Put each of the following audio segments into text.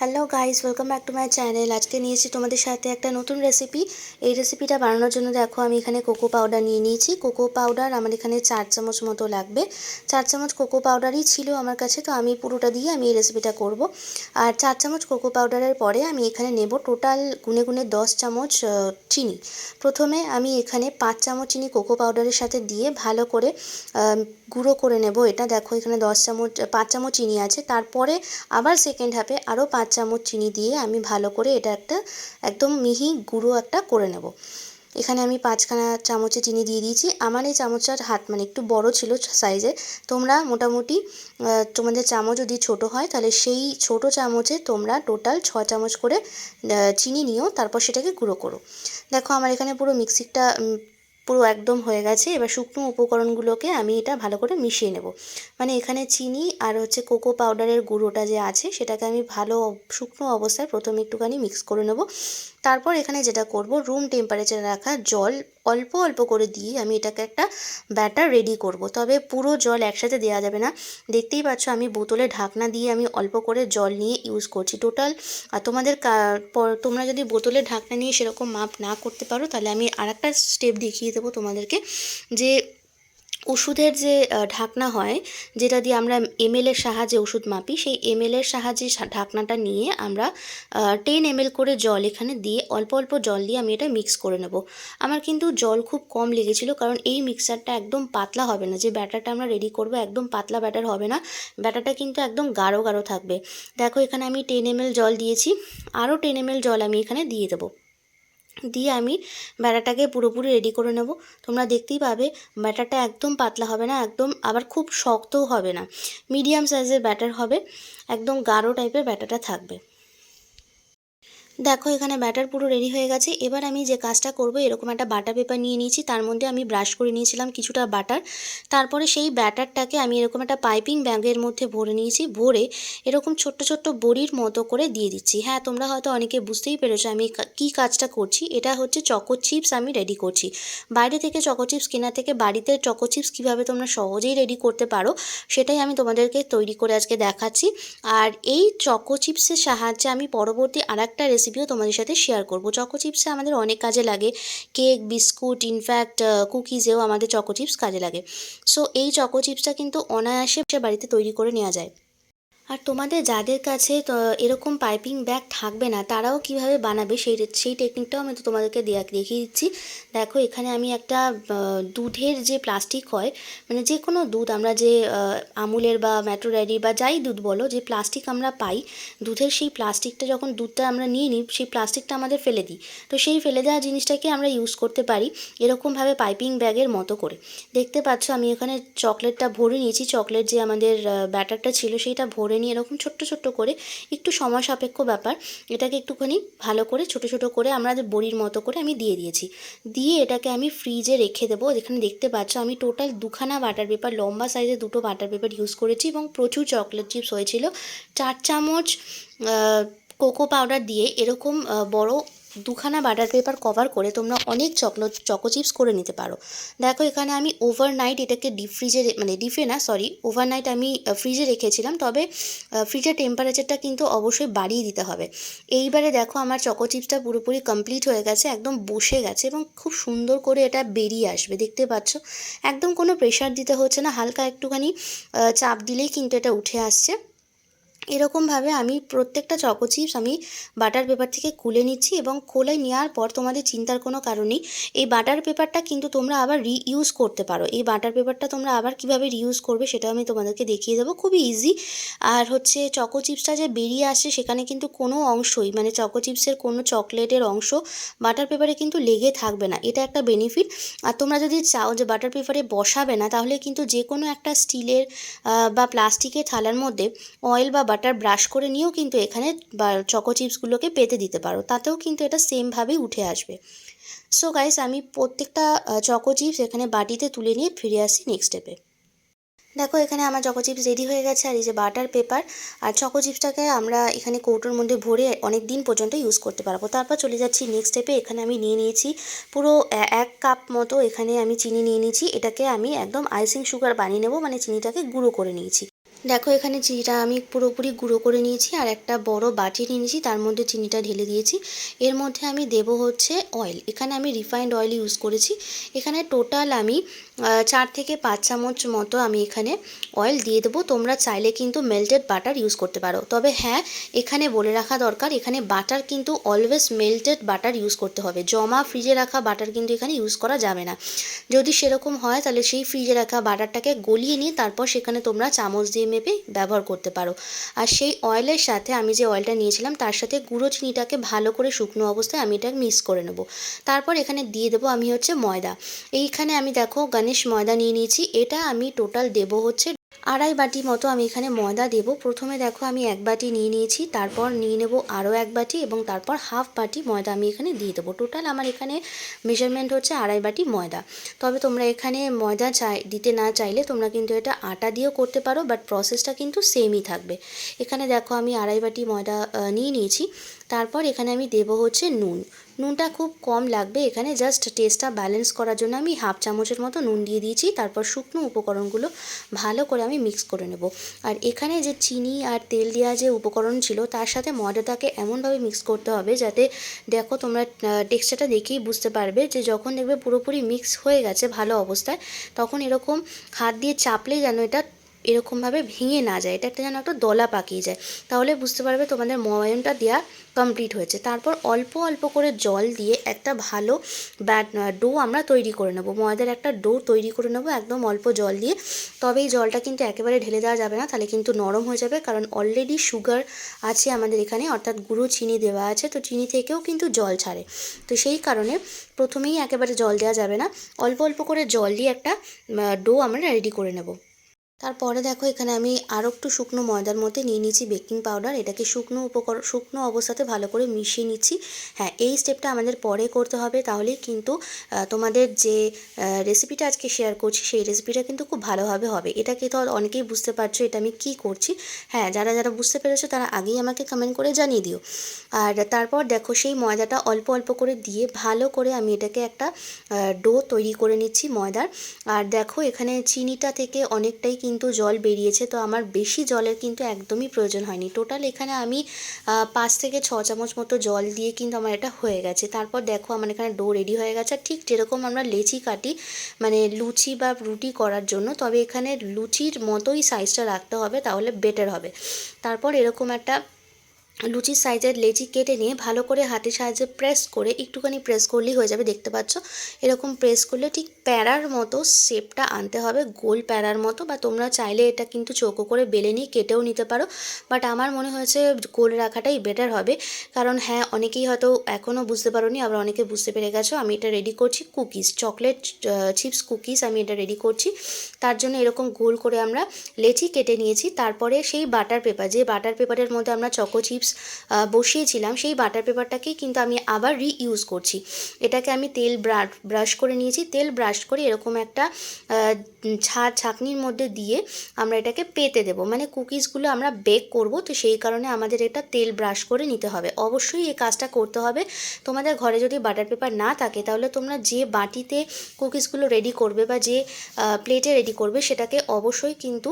Hello guys welcome back to my channel আজকে নিয়েছি তোমাদের সাথে একটা নতুন রেসিপি এই রেসিপিটা বানানোর জন্য দেখো, আমি এখানে কোকো পাউডার নিয়ে নিয়েছি। কোকো পাউডার আমার এখানে চার চামচ মতো লাগবে। চার চামচ কোকো পাউডারই ছিল আমার কাছে, তো আমি পুরোটা দিয়ে আমি এই রেসিপিটা করব। আর চার চামচ কোকো পাউডারের পরে আমি এখানে নেব টোটাল গুনে গুনে দশ চামচ চিনি। প্রথমে আমি এখানে পাঁচ চামচ চিনি কোকো পাউডারের সাথে দিয়ে ভালো করে গুঁড়ো করে নেব। এটা দেখো, এখানে দশ চামচ, পাঁচ চামচ চিনি আছে। তারপরে আবার সেকেন্ড হাফে আরও পাঁচ চামচ চিনি দিয়ে আমি ভালো করে এটা একটা একদম মিহি গুঁড়ো একটা করে নেব। এখানে আমি পাঁচখানা চামচে চিনি দিয়ে দিয়েছি। আমার এই চামচটার হাত মানে একটু বড় ছিল সাইজে তোমরা মোটামুটি তোমাদের চামচ যদি ছোট হয়, তাহলে সেই ছোট চামচে তোমরা টোটাল ছ চামচ করে চিনি নিও। তারপর সেটাকে গুঁড়ো করো। দেখো, আমার এখানে পুরো মিক্সিটা পুরো একদম হয়ে গেছে। এবার শুকনো উপকরণগুলোকে আমি এটা ভালো করে মিশিয়ে নেব। মানে এখানে চিনি আর হচ্ছে কোকো পাউডারের গুঁড়োটা যে আছে, সেটাকে আমি ভালো শুকনো অবস্থায় প্রথমে একটুখানি মিক্স করে নেব। তারপর এখানে যেটা করব রুম টেম্পারেচারে রাখা জল অল্প অল্প করে দিয়ে আমি এটাকে একটা ব্যাটার রেডি করব। তবে পুরো জল একসাথে দেওয়া যাবে না। দেখতেই পাচ্ছ আমি বোতলে ঢাকনা দিয়ে আমি অল্প করে জল নিয়ে ইউজ করছি। টোটাল আর তোমাদের তোমরা যদি বোতলে ঢাকনা নিয়ে সেরকম মাপ না করতে পারো, তাহলে আমি আরেকটা স্টেপ দেখিয়ে দেবো তোমাদেরকে। যে ওষুধের যে ঢাকনা হয়, যেটা দিয়ে আমরা এমএলের সাহায্যে ওষুধ মাপি, সেই এমএলের সাহায্যে সা- ঢাকনাটা নিয়ে আমরা টেন এমএল করে জল এখানে দিয়ে অল্প অল্প জল দিয়ে আমি এটা মিক্স করে নেব। আমার কিন্তু জল খুব কম লেগেছিল, কারণ এই মিক্সারটা একদম পাতলা হবে না। যে ব্যাটারটা আমরা রেডি করব, একদম পাতলা ব্যাটার হবে না। ব্যাটারটা কিন্তু একদম গাঢ় গাঢ় থাকবে। দেখো এখানে আমি টেন এমএল জল দিয়েছি। আরও টেন এমএল জল আমি এখানে দিয়ে দেবো। দিয়ে আমি ব্যাটারটাকে পুরোপুরি রেডি করে নেব। তোমরা দেখতেই পাবে ব্যাটারটা একদম পাতলা হবে না, একদম আবার খুব শক্তও হবে না। মিডিয়াম সাইজের ব্যাটার হবে, একদম গাঢ় টাইপের ব্যাটারটা থাকবে। দেখো, এখানে ব্যাটার পুরো রেডি হয়ে গেছে। এবার আমি যে কাজটা করব, এরকম একটা বাটার পেপার নিয়ে নিয়েছি। তার মধ্যে আমি ব্রাশ করে নিয়েছিলাম কিছুটা বাটার তারপরে সেই ব্যাটারটাকে আমি এরকম একটা পাইপিং ব্যাগের মধ্যে ভরে নিয়েছি। ভরে এরকম ছোট্ট ছোট্ট বড়ির মতো করে দিয়ে দিচ্ছি। হ্যাঁ তোমরা হয়তো অনেকে বুঝতেই পেরেছ আমি কা- কাজটা করছি। এটা হচ্ছে চকো চিপস আমি রেডি করছি। বাইরে থেকে চকো চিপস কেনা থেকে বাড়িতে চকো চিপস কীভাবে তোমরা সহজেই রেডি করতে পারো, সেটাই আমি তোমাদেরকে তৈরি করে আজকে দেখাচ্ছি। আর এই চকো চিপসের সাহায্যে আমি পরবর্তী আর একটা রেসিপিও তোমাদের সাথে শেয়ার করব। চকো চিপসে আমাদের অনেক কাজে লাগে। কেক বিস্কুট ইনফ্যাক্ট কুকিজেও আমাদের চকো চিপস কাজে লাগে। সো এই চকো চিপসটা কিন্তু অনায়াসে বাড়িতে তৈরি করে নেওয়া যায়। আর তোমাদের যাদের কাছে এরকম পাইপিং ব্যাগ থাকবে না, তারাও কীভাবে বানাবে সেই সেই টেকনিকটাও আমি তো তোমাদেরকে দেয়া, দেখিয়ে দিচ্ছি। দেখো, এখানে আমি একটা দুধের যে প্লাস্টিক হয় মানে যে কোনো দুধ আমরা যে আমুলের বা ম্যাট্রো ড্যাডি বা যাই দুধ বলো, যে প্লাস্টিক আমরা পাই, দুধের সেই প্লাস্টিকটা যখন দুধটা আমরা নিয়ে নিই, সেই প্লাস্টিকটা আমাদের ফেলে দিই। তো সেই ফেলে দেওয়া জিনিসটাকে আমরা ইউজ করতে পারি, এরকমভাবে পাইপিং ব্যাগের মতো করে। দেখতে পাচ্ছ, আমি এখানে চকলেটটা ভরে নিয়েছি। চকলেট যে আমাদের ব্যাটারটা ছিল সেইটা ভরে নিয়ে এরকম ছোট্ট ছোট্ট করে একটু সময় সাপেক্ষ ব্যাপার। এটাকে একটুখানি ভালো করে, ছোট ছোট করে আমরা বড়ির মতো করে আমি দিয়ে দিয়েছি। দিয়ে এটাকে আমি ফ্রিজে রেখে দেবো। যেখানে দেখতে পাচ্ছ আমি টোটাল দুখানা বাটার পেপার লম্বা সাইজে দুটো বাটার পেপার ইউজ করেছি এবং প্রচুর চকলেট চিপস হয়েছিল। চার চামচ কোকো পাউডার দিয়ে এরকম বড় দুখানা বাটার পেপার কভার করে তোমরা অনেক চকলেট চকো চিপস করে নিতে পারো। দেখো এখানে আমি ওভারনাইট এটাকে ডিপ ফ্রিজে মানে ডিপে না সরি ওভারনাইট আমি ফ্রিজে রেখেছিলাম। তবে ফ্রিজের টেম্পারেচারটা কিন্তু অবশ্যই বাড়িয়ে দিতে হবে। এইবারে দেখো আমার চকো চিপসটা পুরোপুরি কমপ্লিট হয়ে গেছে, একদম বসে গেছে এবং খুব সুন্দর করে এটা বেরিয়ে আসবে, দেখতে পাচ্ছ? একদম কোনো প্রেশার দিতে হচ্ছে না, হালকা একটুখানি চাপ দিলেই কিন্তু এটা উঠে আসছে। এরকমভাবে আমি প্রত্যেকটা চকো চিপস আমি বাটার পেপার থেকে খুলে নিচ্ছি এবং খুলে নেওয়ার পর তোমাদের চিন্তার কোনো কারণ নেই। এই বাটার পেপারটা কিন্তু তোমরা আবার রিইউজ করতে পারো। এই বাটার পেপারটা তোমরা আবার কীভাবে রিইউজ করবে সেটা আমি তোমাদেরকে দেখিয়ে দেবো। খুবই ইজি আর হচ্ছে চকো চিপসটা যে বেরিয়ে আসছে সেখানে কিন্তু কোনো অংশই মানে চকো চিপসের কোনো চকলেটের অংশ বাটার পেপারে কিন্তু লেগে থাকবে না। এটা একটা বেনিফিট আর তোমরা যদি চাও যে বাটার পেপারে বসাবে না, তাহলে কিন্তু যে কোনো একটা স্টিলের বা প্লাস্টিকের থালার মধ্যে অয়েল বা বাটার ব্রাশ করে নিয়েও কিন্তু এখানে চকো চিপসগুলোকে পেতে দিতে পারো। তাতেও কিন্তু এটা সেমভাবেই উঠে আসবে। সো গাইস আমি প্রত্যেকটা চকো চিপস এখানে বাটিতে তুলে নিয়ে ফিরে আসি নেক্সট স্টেপে দেখো, এখানে আমার চকো চিপস রেডি হয়ে গেছে আর এই যে বাটার পেপার আর চকো চিপসটাকে আমরা এখানে কৌটোর মধ্যে ভরে অনেক দিন পর্যন্ত ইউজ করতে পারব। তারপর চলে যাচ্ছি নেক্সট স্টেপে এখানে আমি নিয়ে নিয়েছি পুরো এক কাপ মতো এখানে আমি চিনি নিয়ে নিয়েছি। এটাকে আমি একদম আইসিং সুগার বানিয়ে নেব মানে চিনিটাকে গুঁড়ো করে নিয়েছি। দেখো, এখানে চিনিটা আমি পুরোপুরি গুঁড়ো করে নিয়েছি আর একটা বড় বাটি নিয়েছি, তার মধ্যে চিনিটা ঢেলে দিয়েছি। এর মধ্যে আমি দেব হচ্ছে অয়েল এখানে আমি রিফাইন্ড অয়েল ইউজ করেছি। এখানে টোটাল আমি চার থেকে পাঁচ চামচ মতো আমি এখানে অয়েল দিয়ে দেবো। তোমরা চাইলে কিন্তু মেল্টেড বাটার ইউজ করতে পারো। তবে হ্যাঁ এখানে বলে রাখা দরকার, এখানে বাটার কিন্তু অলওয়েজ মেল্টেড বাটার ইউজ করতে হবে। জমা ফ্রিজে রাখা বাটার কিন্তু এখানে ইউজ করা যাবে না। যদি সেরকম হয়, তাহলে সেই ফ্রিজে রাখা বাটারটাকে গলিয়ে নিয়ে তারপর সেখানে তোমরা চামচ দিয়ে মেপে ব্যবহার করতে পারো। আর সেই অয়েলের সাথে আমি যে অয়েলটা নিয়েছিলাম, তার সাথে গুঁড়ো চিনিটাকে ভালো করে শুকনো অবস্থায় আমি এটা মিক্স করে নেব। তারপর এখানে দিয়ে দেবো আমি হচ্ছে ময়দা। এইখানে আমি দেখো গণেশ ময়দা নিয়ে নিয়েছি, এটা আমি টোটাল দেবো হচ্ছে আড়াই বাটি মতো আমি এখানে ময়দা দেবো। প্রথমে দেখো আমি এক বাটি নিয়ে নিয়েছি, তারপর নিয়ে নেব আরও এক বাটি এবং তারপর হাফ বাটি ময়দা আমি এখানে দিয়ে দেবো। টোটাল আমার এখানে মেজারমেন্ট হচ্ছে আড়াই বাটি ময়দা। তবে তোমরা এখানে ময়দা চাই, দিতে না চাইলে তোমরা কিন্তু এটা আটা দিয়েও করতে পারো বাট প্রসেসটা কিন্তু সেমই থাকবে। এখানে দেখো আমি আড়াই বাটি ময়দা নিয়ে নিয়েছি। তারপর এখানে আমি দেবো হচ্ছে নুন। নুনটা খুব কম লাগবে। এখানে জাস্ট টেস্টটা ব্যালেন্স করার জন্য আমি হাফ চামচের মতো নুন দিয়ে দিয়েছি। তারপর শুকনো উপকরণগুলো ভালো করে আমি মিক্স করে নেব। আর এখানে যে চিনি আর তেল দেওয়া যে উপকরণ ছিল, তার সাথে ময়দাটাকে এমনভাবে মিক্স করতে হবে যাতে দেখো তোমরা টেক্সচারটা দেখেই বুঝতে পারবে যে যখন দেখবে পুরোপুরি মিক্স হয়ে গেছে ভালো অবস্থায়, তখন এরকম হাত দিয়ে চাপলে যেন এটা এরকমভাবে ভেঙে না যায়। এটা একটা যেন একটা দলা পাকিয়ে যায়। তাহলে বুঝতে পারবে তোমাদের ময়ানটা দেওয়া কমপ্লিট হয়েছে। তারপর অল্প অল্প করে জল দিয়ে একটা ভালো ব্যাট ডো আমরা তৈরি করে নেব। ময়দার একটা ডো তৈরি করে নেব একদম অল্প জল দিয়ে। তবে এই জলটা কিন্তু একেবারে ঢেলে দেওয়া যাবে না, তাহলে কিন্তু নরম হয়ে যাবে। কারণ অলরেডি সুগার আছে আমাদের এখানে, অর্থাৎ গুঁড়ো চিনি দেওয়া আছে, তো চিনি থেকেও কিন্তু জল ছাড়ে। তো সেই কারণে প্রথমেই একেবারে জল দেওয়া যাবে না। অল্প অল্প করে জল দিয়ে একটা ডো আমরা রেডি করে নেব। তারপরে দেখো এখানে আমি আরও একটু শুকনো ময়দার মধ্যে নিয়ে নিয়েছি বেকিং পাউডার। এটাকে শুকনো উপকরণ শুকনো অবস্থাতে ভালো করে মিশিয়ে নিচ্ছি। হ্যাঁ এই স্টেপটা আমাদের পরে করতে হবে। তাহলেই কিন্তু তোমাদের যে রেসিপিটা আজকে শেয়ার করছি, সেই রেসিপিটা কিন্তু খুব ভালোভাবে হবে। এটাকে তো অনেকেই বুঝতে পারছ এটা আমি কি করছি। হ্যাঁ যারা যারা বুঝতে পেরেছ তারা আগেই আমাকে কমেন্ট করে জানিয়ে দিও। আর তারপর দেখো সেই ময়দাটা অল্প অল্প করে দিয়ে ভালো করে আমি এটাকে একটা ডো তৈরি করে নিচ্ছি ময়দার। আর দেখো এখানে চিনিটা থেকে অনেকটাই কিন্তু জল বেরিয়েছে, তো আমার বেশি জলের কিন্তু একদমই প্রয়োজন হয়নি। টোটাল এখানে আমি পাঁচ থেকে ছ চামচ মতো জল দিয়ে কিন্তু আমার এটা হয়ে গেছে। তারপর দেখো আমার এখানে ডো রেডি হয়ে গেছে। আর ঠিক যেরকম আমরা লেচি কাটি মানে লুচি বা রুটি করার জন্য, তবে এখানে লুচির মতোই সাইজটা রাখতে হবে, তাহলে বেটার হবে। তারপর এরকম একটা লুচির সাইজের লেচি কেটে নিয়ে ভালো করে হাতের সাহায্যে প্রেস করে একটুখানি প্রেস করলেই হয়ে যাবে, দেখতে পাচ্ছ? এরকম প্রেস করলে ঠিক প্যারার মতো শেপটা আনতে হবে, গোল প্যারার মতো বা তোমরা চাইলে এটা কিন্তু চৌকো করে বেলে নিয়ে কেটেও নিতে পারো বাট আমার মনে হয়েছে গোল রাখাটাই বেটার হবে, কারণ হ্যাঁ অনেকেই হয়তো এখনও বুঝতে পারোনি, আবার অনেকে বুঝতে পেরে গেছো, আমি এটা রেডি করছি কুকিজ চকলেট চিপস কুকিজ আমি এটা রেডি করছি, তার জন্য এরকম গোল করে আমরা লেচি কেটে নিয়েছি, তারপরে সেই বাটার পেপার যে বাটার পেপারের মধ্যে আমরা চকো চিপস বসিয়েছিলাম, সেই বাটার পেপারটাকেই কিন্তু আমি আবার রিইউজ করছি। এটাকে আমি তেল ব্রাশ করে নিয়েছি। তেল ব্রাশ করে এরকম একটা ছা ছাঁকনির মধ্যে দিয়ে আমরা এটাকে পেতে দেবো। মানে কুকিজগুলো আমরা বেক করব, তো সেই কারণে আমাদের এটা তেল ব্রাশ করে নিতে হবে। অবশ্যই এই কাজটা করতে হবে। তোমাদের ঘরে যদি বাটার পেপার না থাকে, তাহলে তোমরা যে বাটিতে কুকিজগুলো রেডি করবে বা যে প্লেটে রেডি করবে, সেটাকে অবশ্যই কিন্তু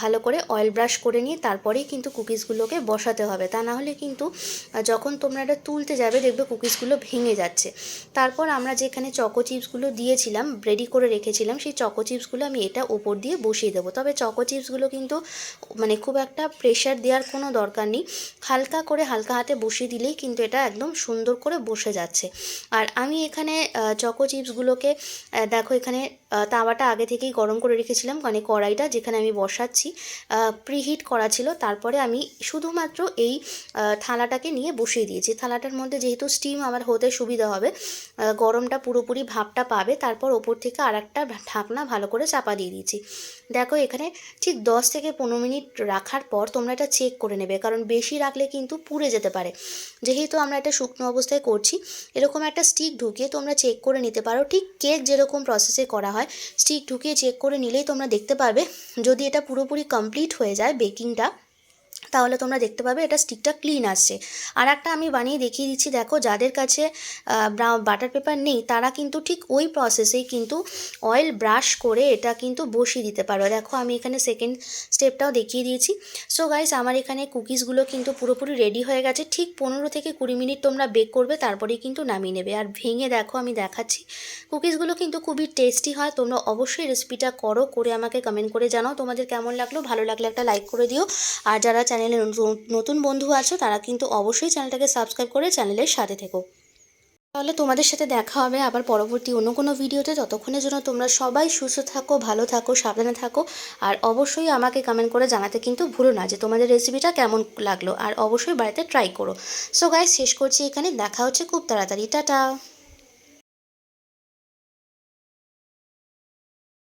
ভালো করে অয়েল ব্রাশ করে নিয়ে তারপরেই কিন্তু কুকিজগুলোকে বসাতে হবে। তা না হলে কিন্তু যখন তোমরা এটা তুলতে যাবে, দেখবে কুকিজগুলো ভেঙে যাচ্ছে। তারপর আমরা যেখানে চকো চিপসগুলো দিয়েছিলাম রেডি করে রেখেছিলাম, সেই চকো চিপসগুলো আমি এটা ওপর দিয়ে বসিয়ে দেবো। তবে চকো চিপসগুলো কিন্তু মানে খুব একটা প্রেশার দেওয়ার কোনো দরকার নেই। হালকা করে হালকা হাতে বসিয়ে দিলেই কিন্তু এটা একদম সুন্দর করে বসে যাচ্ছে। আর আমি এখানে চকো চিপসগুলোকে দেখো এখানে তাওয়াটা আগে থেকেই গরম করে রেখেছিলাম মানে কড়াইটা যেখানে আমি বসাচ্ছি প্রিহিট করা ছিল। তারপরে আমি শুধুমাত্র এই থালাটাকে নিয়ে বসিয়ে দিয়েছি। থালাটার মধ্যে যেহেতু স্টিম আমার হতে সুবিধা হবে গরমটা পুরোপুরি ভাবটা পাবে, তারপর ওপর থেকে আর একটা ঢাকনা ভালো করে চাপা দিয়ে দিয়েছি। দেখো এখানে ঠিক দশ থেকে পনেরো মিনিট রাখার পর তোমরা এটা চেক করে নেবে, কারণ বেশি রাখলে কিন্তু পুড়ে যেতে পারে। যেহেতু আমরা এটা শুকনো অবস্থায় করছি, এরকম একটা স্টিক ঢুকিয়ে তোমরা চেক করে নিতে পারো। ঠিক কেক যেরকম প্রসেসে করা হয় স্টিক ঢুকিয়ে চেক করে নিলেই তোমরা দেখতে পারবে যদি এটা পুরোপুরি কমপ্লিট হয়ে যায় বেকিংটা তাহলে তোমরা দেখতে পাবে এটা স্টিকটা ক্লিন আসছে। আর একটা আমি বানিয়ে দেখিয়ে দিচ্ছি, দেখো যাদের কাছে বাটার পেপার নেই, তারা কিন্তু ঠিক ওই প্রসেসেই কিন্তু অয়েল ব্রাশ করে এটা কিন্তু বসিয়ে দিতে পারো। দেখো আমি এখানে সেকেন্ড স্টেপটাও দেখিয়ে দিয়েছি। সো গাইস আমার এখানে কুকিজগুলো কিন্তু পুরোপুরি রেডি হয়ে গেছে। ঠিক পনেরো থেকে কুড়ি মিনিট তোমরা বেক করবে, তারপরেই কিন্তু নামিয়ে নেবে। আর ভেঙে দেখো আমি দেখাচ্ছি। কুকিজগুলো কিন্তু খুবই টেস্টি হয়, তোমরা অবশ্যই রেসিপিটা করো, করে আমাকে কমেন্ট করে জানাও। তোমাদের কেমন লাগল? ভালো লাগলে একটা লাইক করে দিও। আর যারা চ্যানেলে নতুন বন্ধু আছো তারা কিন্তু অবশ্যই চ্যানেলটাকে সাবস্ক্রাইব করে চ্যানেলের সাথে থেকো। তাহলে তোমাদের সাথে দেখা হবে আবার পরবর্তী অন্য কোনো ভিডিওতে ততক্ষণের জন্য তোমরা সবাই সুস্থ থাকো, ভালো থাকো, সাবধানে থাকো। আর অবশ্যই আমাকে কমেন্ট করে জানাতে কিন্তু ভুলো না যে তোমাদের রেসিপিটা কেমন লাগল। আর অবশ্যই বাড়িতে ট্রাই করো। সো গাইজ শেষ করছি এখানে। দেখা হচ্ছে খুব তাড়াতাড়ি। টাটা!